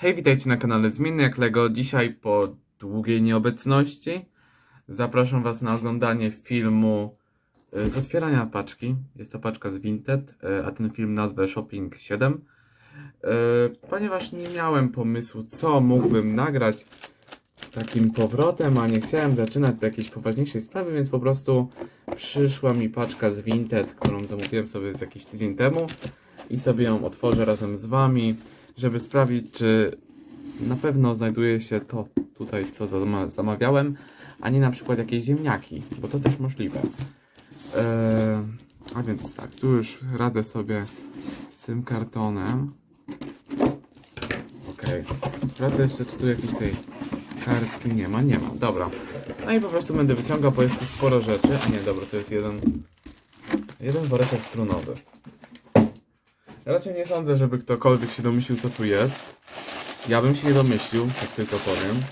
Hej, witajcie na kanale Zmienny jak Lego. Dzisiaj po długiej nieobecności zapraszam Was na oglądanie filmu y, z otwierania paczki. Jest to paczka z Vinted, y, a ten film nazwę Shopping 7. Y, Ponieważ nie miałem pomysłu, co mógłbym nagrać takim powrotem, a nie chciałem zaczynać z jakiejś poważniejszej sprawy, więc po prostu przyszła mi paczka z Vinted, którą zamówiłem sobie z jakiś tydzień temu i sobie ją otworzę razem z Wami, żeby sprawdzić, czy na pewno znajduje się to tutaj, co zama- zamawiałem, a nie na przykład jakieś ziemniaki, bo to też możliwe. Eee, a więc tak, tu już radzę sobie z tym kartonem. Okej, sprawdzę jeszcze, czy tu jakiejś tej kartki nie ma. Nie ma, dobra. No i po prostu będę wyciągał, bo jest tu sporo rzeczy. A nie, dobra, to jest jeden, jeden woreczek strunowy. Raczej nie sądzę, żeby ktokolwiek się domyślił, co tu jest. Ja bym się nie domyślił, tak tylko powiem.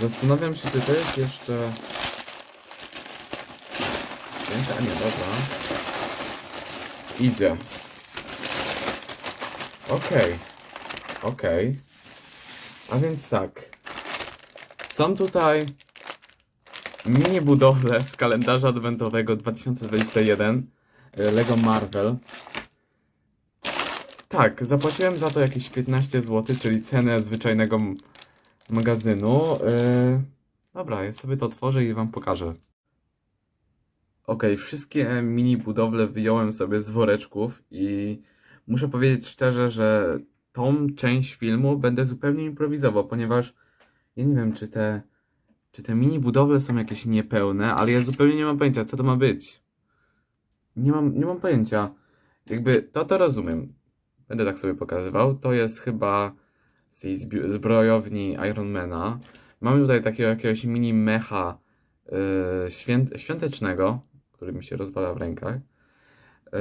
Zastanawiam się, czy to jest jeszcze... A nie, dobra. Idzie. Okej. Okej. A więc tak. Są tutaj mini budowle z kalendarza adwentowego 2021 y, Lego Marvel. Tak, zapłaciłem za to jakieś 15 zł, czyli cenę zwyczajnego magazynu. Yy, dobra, ja sobie to otworzę i wam pokażę. Okej, wszystkie mini budowle wyjąłem sobie z woreczków i muszę powiedzieć szczerze, że tą część filmu będę zupełnie improwizował, ponieważ ja nie wiem, czy te, czy te mini budowle są jakieś niepełne, ale ja zupełnie nie mam pojęcia, co to ma być. Nie mam, nie mam pojęcia. Jakby to to rozumiem. Będę tak sobie pokazywał. To jest chyba z tej zbrojowni Ironmana. Mamy tutaj takiego jakiegoś mini mecha yy, świątecznego, który mi się rozwala w rękach. Yy,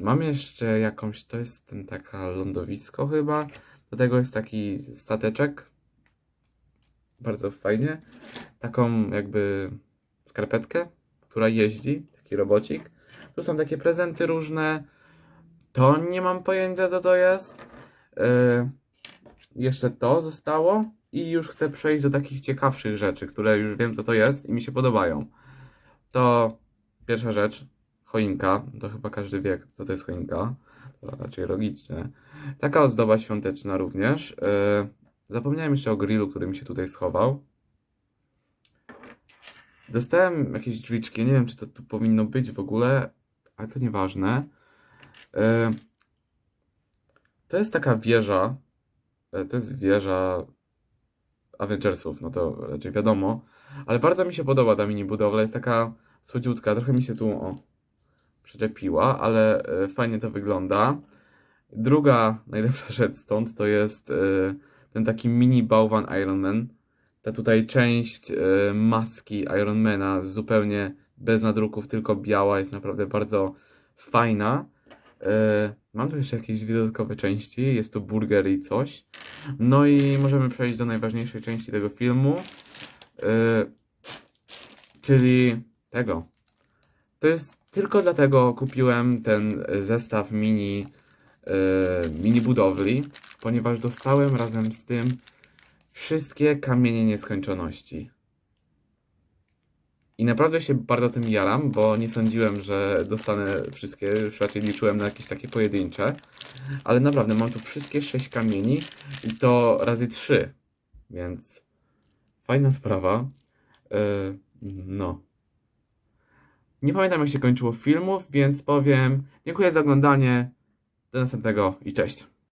mam jeszcze jakąś, to jest ten taka lądowisko chyba. Do tego jest taki stateczek. Bardzo fajnie. Taką jakby skarpetkę, która jeździ, taki robocik. Tu są takie prezenty różne. To nie mam pojęcia, co to jest. Yy, jeszcze to zostało. I już chcę przejść do takich ciekawszych rzeczy, które już wiem, co to jest i mi się podobają. To pierwsza rzecz, choinka. To chyba każdy wie, co to jest choinka. To raczej logicznie. Taka ozdoba świąteczna również. Yy, zapomniałem jeszcze o grillu, który mi się tutaj schował. Dostałem jakieś drzwiczki, nie wiem, czy to tu powinno być w ogóle, ale to nieważne. E, To jest taka wieża. e, To jest wieża Avengersów, no to raczej wiadomo. Ale bardzo mi się podoba ta mini budowla. Jest taka słodziutka. Trochę mi się tu o, przyczepiła, ale e, fajnie to wygląda. Druga najlepsza rzecz stąd to jest e, ten taki mini bałwan Iron Man. Ta tutaj część e, maski Ironmana zupełnie bez nadruków, tylko biała, jest naprawdę bardzo fajna. E, Mam tu jeszcze jakieś dodatkowe części. Jest tu burger i coś. No i możemy przejść do najważniejszej części tego filmu. e, Czyli tego. To jest tylko dlatego kupiłem ten zestaw mini, mini budowli, ponieważ dostałem razem z tym wszystkie kamienie nieskończoności. I naprawdę się bardzo tym jaram, bo nie sądziłem, że dostanę wszystkie, już raczej liczyłem na jakieś takie pojedyncze. Ale naprawdę mam tu wszystkie sześć kamieni i to razy trzy, więc fajna sprawa. Yy, no. Nie pamiętam jak się kończyło filmów, więc powiem dziękuję za oglądanie. Do następnego i cześć.